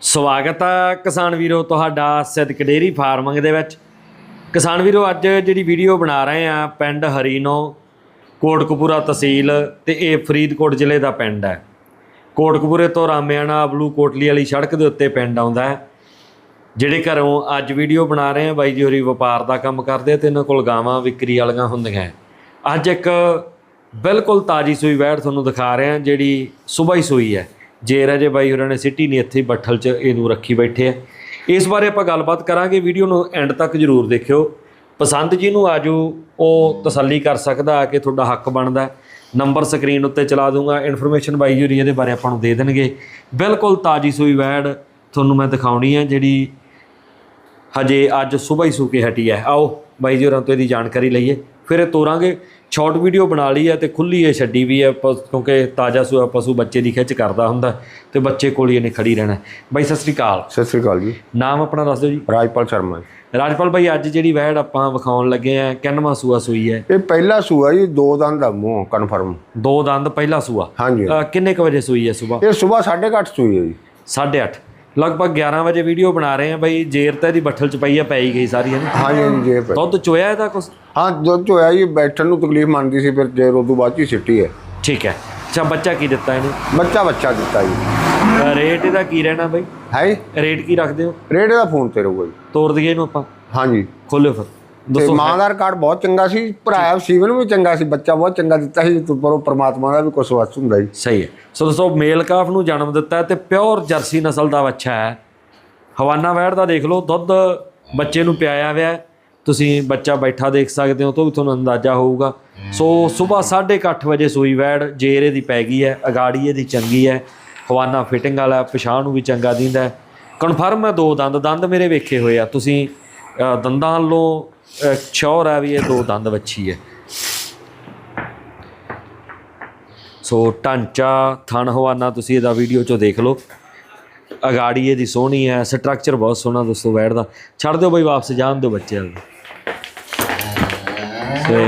ਸਵਾਗਤ ਹੈ ਕਿਸਾਨ ਵੀਰੋ ਤੁਹਾਡਾ ਸਿੱਧਕ ਡੇਰੀ ਫਾਰਮਿੰਗ ਦੇ ਵਿੱਚ। ਕਿਸਾਨ ਵੀਰੋ, ਅੱਜ ਜਿਹੜੀ ਵੀਡੀਓ ਬਣਾ ਰਹੇ ਆ, ਪਿੰਡ ਹਰੀਨੋ, ਕੋਟਕਪੂਰਾ ਤਹਿਸੀਲ ਤੇ ਇਹ ਫਰੀਦਕੋਟ ਜ਼ਿਲ੍ਹੇ ਦਾ ਪਿੰਡ ਹੈ। ਕੋਟਕਪੂਰੇ ਤੋਂ ਰਾਮਿਆਣਾ ਬਲੂ ਕੋਟਲੀ ਵਾਲੀ ਸੜਕ ਦੇ ਉੱਤੇ ਪਿੰਡ ਆਉਂਦਾ ਹੈ। ਜਿਹੜੇ ਘਰੋਂ ਅੱਜ ਵੀਡੀਓ ਬਣਾ ਰਹੇ ਆ, ਬਾਈ ਜੀ ਹੋਰੀ ਵਪਾਰ ਦਾ ਕੰਮ ਕਰਦੇ ਆ ਤੇ ਇਹਨਾਂ ਕੋਲ ਗਾਵਾਂ ਵਿਕਰੀ ਵਾਲੀਆਂ ਹੁੰਦੀਆਂ ਅੱਜ ਇੱਕ ਬਿਲਕੁਲ ਤਾਜੀ ਸੂਈ ਵੈੜ ਤੁਹਾਨੂੰ ਦਿਖਾ ਰਹੇ ਆ, ਜਿਹੜੀ ਸਵੇਰ ਹੀ ਸੂਈ ਹੈ। ਜੇ ਰਾਜੇ ਬਾਈ ਹੋਰਾਂ ਨੇ ਸਿੱਟੀ ਨਹੀਂ ਇੱਥੇ ਬੱਠਲ 'ਚ ਇਹਨੂੰ ਰੱਖੀ ਬੈਠੇ ਆ। ਇਸ ਬਾਰੇ ਆਪਾਂ ਗੱਲਬਾਤ ਕਰਾਂਗੇ। ਵੀਡੀਓ ਨੂੰ ਐਂਡ ਤੱਕ ਜਰੂਰ ਦੇਖਿਓ। ਪਸੰਦ ਜੀ ਜਿਹਨੂੰ ਆਜੂ। ਉਹ ਤਸੱਲੀ ਕਰ ਸਕਦਾ ਕਿ ਤੁਹਾਡਾ ਹੱਕ ਬਣਦਾ। ਨੰਬਰ ਸਕਰੀਨ ਉੱਤੇ ਚਲਾ ਦੂੰਗਾ। ਇਨਫੋਰਮੇਸ਼ਨ ਬਾਈ ਹੋਰੀ ਇਹਦੇ ਬਾਰੇ ਆਪਾਂ ਨੂੰ ਦੇ ਦੇਣਗੇ। ਬਿਲਕੁਲ ਤਾਜੀ ਸੂਈ ਵੈੜ ਤੁਹਾਨੂੰ ਮੈਂ ਦਿਖਾਉਣੀ ਹੈ ਜਿਹੜੀ ਹਜੇ ਅੱਜ ਸਵੇਰ ਹੀ ਸੂ ਕੇ ਹਟੀ ਹੈ ਆਓ ਬਾਈ ਜੀ ਹੋਰਾਂ ਤੋਂ ਇਹਦੀ ਜਾਣਕਾਰੀ ਲਈਏ। ਫਿਰ ਇਹ ਤੋਰਾਂਗੇ ਸ਼ਾਰਟ ਵੀਡੀਓ ਬਣਾ ਲਈ ਹੈ ਤੇ ਖੁੱਲੀ ਹੈ ਛੱਡੀ ਵੀ ਹੈ ਕਿਉਂਕਿ ਤਾਜ਼ਾ ਸੂਆ ਪਸ਼ੂ ਬੱਚੇ ਦੀ ਖਿੱਚ ਕਰਦਾ ਹੁੰਦਾ ਤੇ ਬੱਚੇ ਕੋਲ ਹੀ ਇਹਨੇ ਖੜੀ ਰਹਿਣਾ ਬਾਈ ਸਤਿ ਸ੍ਰੀ ਅਕਾਲ। ਸਤਿ ਸ੍ਰੀ ਅਕਾਲ ਜੀ। ਨਾਮ ਆਪਣਾ ਦੱਸ ਦਿਓ ਜੀ। ਰਾਜਪਾਲ ਸ਼ਰਮਾ। ਰਾਜਪਾਲ ਬਾਈ ਅੱਜ ਜਿਹੜੀ ਵਹਿੜ ਆਪਾਂ ਵਿਖਾਉਣ ਲੱਗੇ ਆ ਕਿੰਨਵਾਂ ਸੂਆ ਸੂਈ ਹੈ? ਇਹ ਪਹਿਲਾ ਸੂਆ ਜੀ ਦੋ ਦੰਦ ਦਾ ਮੂੰਹ ਕਨਫਰਮ ਦੋ ਦੰਦ ਪਹਿਲਾ ਸੂਆ। ਹਾਂਜੀ। ਕਿੰਨੇ ਕ ਵਜੇ ਸੂਈ ਹੈ ਸਵੇਰ ਇਹ ਸਵੇਰ 8:30 ਸੂਈ ਹੈ ਜੀ। 8:30 ਲਗਭਗ 11 ਵਜੇ ਵੀਡੀਓ ਬਣਾ ਰਹੇ ਆ ਬਾਈ ਜੇਰ ਤਾਂ ਇਹਦੀ ਬੱਠਲ ਚ ਪਈ ਆ ਪੈ ਹੀ ਗਈ ਸਾਰੀ ਹੈ ਨਾ? ਹਾਂਜੀ ਹਾਂਜੀ ਜੇ ਪੈ- ਦੁੱਧ ਚੋਇਆ ਇਹਦਾ ਕੁਛ? ਹਾਂ ਦੁੱਧ ਹੋਇਆ ਜੀ ਬੈਠਣ ਨੂੰ ਤਕਲੀਫ ਮੰਨਦੀ ਸੀ ਫਿਰ ਜੇ ਉਦੋਂ ਬਾਅਦ ਹੀ ਸਿੱਟੀ ਹੈ। ਠੀਕ ਹੈ। ਅੱਛਾ ਬੱਚਾ ਕੀ ਦਿੱਤਾ ਇਹਨੇ? ਬੱਚਾ ਬੱਚਾ ਦਿੱਤਾ ਜੀ। ਰੇਟ ਇਹਦਾ ਕੀ ਰਹਿਣਾ ਬਾਈ? ਹੈ? ਰੇਟ ਕੀ ਰੱਖਦੇ ਹੋ? ਰੇਟ ਦਾ ਫੋਨ ਤੇ ਰਹੂਗਾ ਜੀ। ਤੋੜ ਦਈਏ ਇਹਨੂੰ ਆਪਾਂ। ਹਾਂਜੀ। ਖੋਲਿਓ ਫਿਰ। ਤੇ ਮਾਂ ਦਾ ਰਿਕਾਰਡ ਬਹੁਤ ਚੰਗਾ ਸੀ ਭਰਾਇਆ ਸੀਵਨ ਵੀ ਚੰਗਾ ਸੀ ਬੱਚਾ ਬਹੁਤ ਚੰਗਾ ਦਿੱਤਾ ਸੀ ਤੇ ਪਰ ਉਹ ਪ੍ਰਮਾਤਮਾ ਦਾ ਵੀ ਕੁਛ ਵਸ ਹੁੰਦਾ ਜੀ। ਸਹੀ ਹੈ। ਸੋ ਦੋਸਤੋ ਮੇਲ ਕਾਫ ਨੂੰ ਜਨਮ ਦਿੱਤਾ ਤੇ ਪਿਓਰ ਜਰਸੀ ਨਸਲ ਦਾ ਬੱਚਾ ਹੈ। ਹਵਾਨਾ ਵੈੜ ਦਾ ਦੇਖ ਲਓ ਦੁੱਧ ਬੱਚੇ ਨੂੰ ਪਿਆਇਆ ਹੋਇਆ। ਤੁਸੀਂ ਬੱਚਾ ਬੈਠਾ ਦੇਖ ਸਕਦੇ ਹੋ ਤੋਂ ਵੀ ਤੁਹਾਨੂੰ ਅੰਦਾਜ਼ਾ ਹੋਊਗਾ। ਸੋ ਸਵੇਰ 8:30 ਵਜੇ ਸੂਈ ਵੈੜ ਜੇਰੇ ਦੀ ਪੈ ਗਈ ਹੈ ਅਗਾੜੀ ਇਹਦੀ ਚੰਗੀ ਹੈ। ਹਵਾਨਾ ਫਿਟਿੰਗ ਵਾਲਾ ਪਛਾਣ ਨੂੰ ਵੀ ਚੰਗਾ ਦਿੰਦਾ ਕਨਫਰਮ ਹੈ ਦੋ ਦੰਦ ਦੰਦ ਮੇਰੇ ਵੇਖੇ ਹੋਏ ਆ। ਤੁਸੀਂ ਦੰਦਾਂ ਵੱਲੋਂ ਸ਼ੋਰ ਹੈ ਵੀ ਇਹ, ਦੋ ਦੰਦ ਵੱਛੀ ਹੈ। ਸੋ ਢਾਂਚਾ, ਥਣ ਹਵਾਨਾ ਤੁਸੀਂ ਇਹਦਾ ਵੀਡੀਓ ਚੋਂ ਦੇਖ ਲਓ। ਅਗਾੜੀ ਇਹਦੀ ਸੋਹਣੀ ਹੈ ਸਟਰਕਚਰ ਬਹੁਤ ਸੋਹਣਾ ਦੋਸਤੋ ਵੈੜ ਦਾ ਛੱਡ ਦਿਓ ਬਈ ਵਾਪਸ, ਜਾਣ ਦਿਓ ਬੱਚੇ ਵੱਲ ਤੇ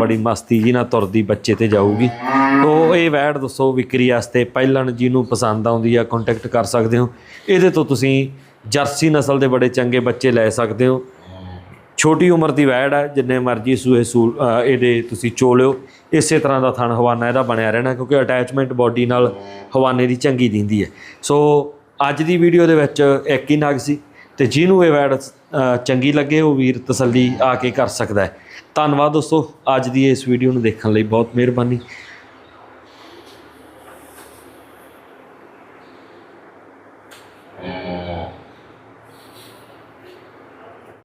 ਬੜੀ ਮਸਤੀ ਜੀ ਨਾਲ ਤੁਰਦੀ ਬੱਚੇ ਤੇ ਜਾਊਗੀ। ਤੋ ਇਹ ਵੈੜ ਦੱਸੋ ਵਿਕਰੀ ਵਾਸਤੇ ਪਹਿਲਣ ਜਿਹਨੂੰ ਪਸੰਦ ਆਉਂਦੀ ਆ ਕੰਟੈਕਟ ਕਰ ਸਕਦੇ ਹੋ। ਇਹਦੇ ਤੋਂ ਤੁਸੀਂ ਜਰਸੀ ਨਸਲ ਦੇ ਬੜੇ ਚੰਗੇ ਬੱਚੇ ਲੈ ਸਕਦੇ ਹੋ। ਛੋਟੀ ਉਮਰ ਦੀ ਵੈੜ ਹੈ, ਜਿੰਨੇ ਮਰਜ਼ੀ ਸੂਏ ਸੂਲ ਇਹਦੇ ਤੁਸੀਂ ਚੋਲਿਓ ਇਸੇ ਤਰ੍ਹਾਂ ਦਾ ਥਣ ਹਵਾਨਾ ਇਹਦਾ ਬਣਿਆ ਰਹਿਣਾ, ਕਿਉਂਕਿ ਅਟੈਚਮੈਂਟ ਬਾਡੀ ਨਾਲ ਹਵਾਨੇ ਦੀ ਚੰਗੀ ਦਿੰਦੀ ਹੈ। ਸੋ ਅੱਜ ਦੀ ਵੀਡੀਓ ਦੇ ਵਿੱਚ ਇੱਕ ਹੀ ਨਾਗ ਸੀ, ਤੇ ਜਿਹਨੂੰ ਇਹ ਵੈੜ ਚੰਗੀ ਲੱਗੇ, ਉਹ ਵੀਰ ਤਸੱਲੀ ਆ ਕੇ ਕਰ ਸਕਦਾ ਹੈ। ਧੰਨਵਾਦ ਦੋਸਤੋ, ਅੱਜ ਦੀ ਇਸ ਵੀਡੀਓ ਨੂੰ ਦੇਖਣ ਲਈ ਬਹੁਤ ਮਿਹਰਬਾਨੀ।